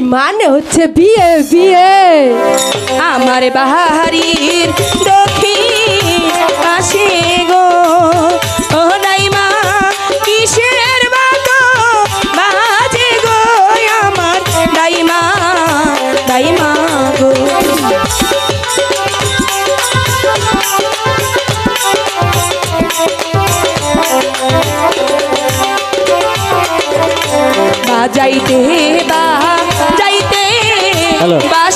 মনে হচ্ছে বিয়ে বিয়ে। আমার বাহারির দক্ষিণ গো। কিসের গো আমার দাইমা গো। বাজাইতে বা.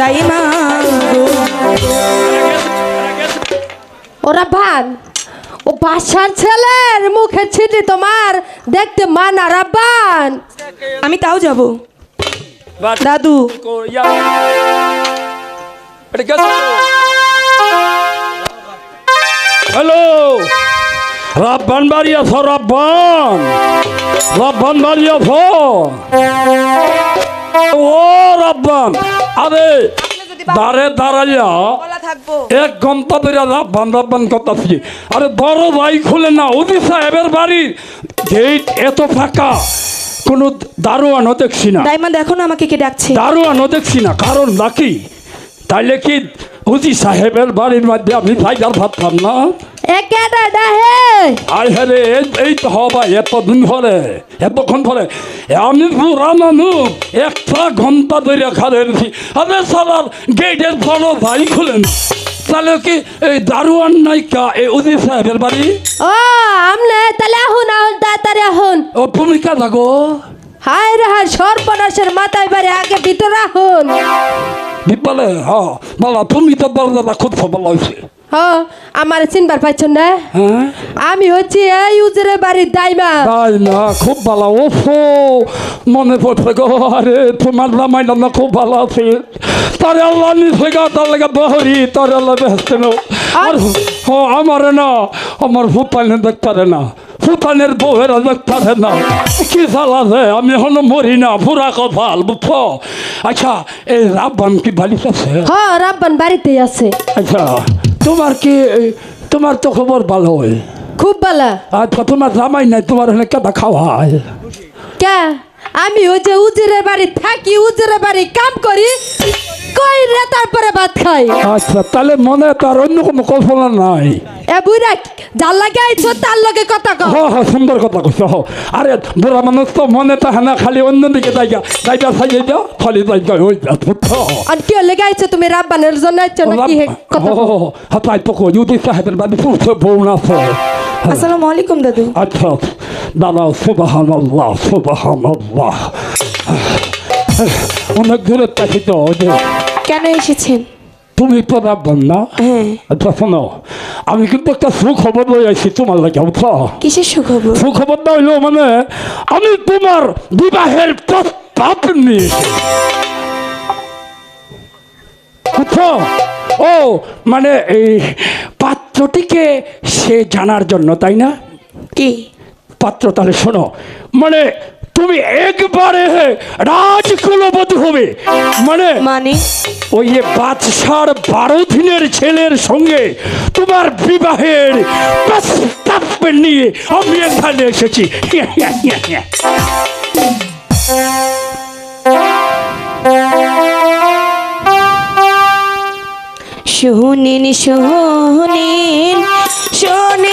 দাইমা। গো ওরা ভান। ও বাসার ছেলের মুখে ছিটি তোমার দেখতে মানা রাব্বান আমি তাও যাব। দাদু। হ্যালো। রাব্বান বাড়ি আছো রাব্বান। রাব্বান বাড়ি আছো। ও রাব্বান। আরে দাঁড়ে দাঁড়াইয়া এক ঘণ্টা ধরে রাব্বান রাব্বান করতেছি। আরে বড় ভাই খুলে না উদি সাহেবের বাড়ির গেট এত ফাঁকা কোনো দারোয়ানও দেখছি না। দাইমা দেখো না আমাকে কে ডাকছে? দারোয়ানও দেখছি না কারণ নাকি? তাইলে কি উজি সাহেবের বাড়ির মধ্যে আমি ভাইজার ভাবতাম না? একেটা ডাহে আই হ্যারে এই- তো হবা এতদিন ধরে এতক্ষণ ধরে আমি পুরা মানুষ একটা ঘণ্টা ধরে রেখেছি আরে সালার গেটের বড় ভাই খুলেন। তাহলে কি এই দারোয়ান নাইকা এই উজি সাহেবের বাড়ি? ও আমনে তাহলে আহুন আহুন তাড়াতাড়ি আহুন ও ভূমিকা লাগো। হায় রে হায় সর্বনাশের মাথায় বাড়ি আগে ভিতরে আহুন বিপলে হ বলা তুমি তো বলদা খুব ভালো হয়েছে হ আমার চিনবার পাইছেন না? হ্যাঁ? আমি হচ্ছি এই উজরে বাড়ির দাইমা। তাই না খুব ভালো। ওফো মনে পড়ছে গো আরে তোমার রামায়ণ না খুব ভালো আছে। তারে আল্লাহ নিচে গা তার লাগে বহরি তারে আল্লাহ বেহেস্তে নো। আর ও আমার না আমার ভূপানে দেখতে পারে না। ভূপানের বউয়েরা পারে না। কি চালাছে আমি এখন মরি না পুরা কপাল বুঝছ আচ্ছা এই রাব্বান কি বালিশ আছে? হ রাব্বান বাড়িতেই আছে। আচ্ছা। তোমার কি তোমার তো খবর ভালো খুব ভালো। আচ্ছা তোমার জামাই নাই তোমার এখানে কেদা খাওয়া হয়? কে? আমি ওই যে উজিরে বাড়ি থাকি উজিরে বাড়ি কাম করি কই রে তারপরে ভাত খাই? আচ্ছা তাহলে মনে তার অন্য কোনো কল্পনা নাই। এ বুইরা যার লাগে আইছো তার লগে কথা কও। হ হ সুন্দর কথা কইছ হ আরে বুড়া মানুষ তো মনে তাহে না খালি অন্য দিকে যাইগা। যাইগা সাইয়ে যাও খালি যাইগা ওই যা আর কি লেগে আইছো তুমি রাব্বানের জন্য আইছো নাকি কথা কও? হাতাই তো কই যদি সাহেবের বাড়ি পুরো বউ না আসসালামু আলাইকুম দাদু আচ্ছা দাঁড়াও সুবাহান আল্লাহ সুবাহান আল্লাহ অনেক দূরে থাকি তো কেন এসেছেন তুমি তো রাখবেন না আচ্ছা শোনো আমি কিন্তু একটা সুখবর লই আইছি তোমার লাগে বুঝছ কিসের সুখবর সুখবরটা হইল মানে আমি তোমার বিবাহের প্রস্তাব নিয়েছি বুঝছ ও মানে এই পাত্রটিকে সে জানার জন্য তাই না? কি? পাত্র তাহলে শোনো। মানে তুমি একবারে রাজকুলবধূ হবে। মানে মানে? ওই যে বাদশার বারো দিনের ছেলের সঙ্গে তোমার বিবাহের প্রস্তাব নিয়ে আমি এখানে এসেছি। শোনেন শুনিন শোনেন।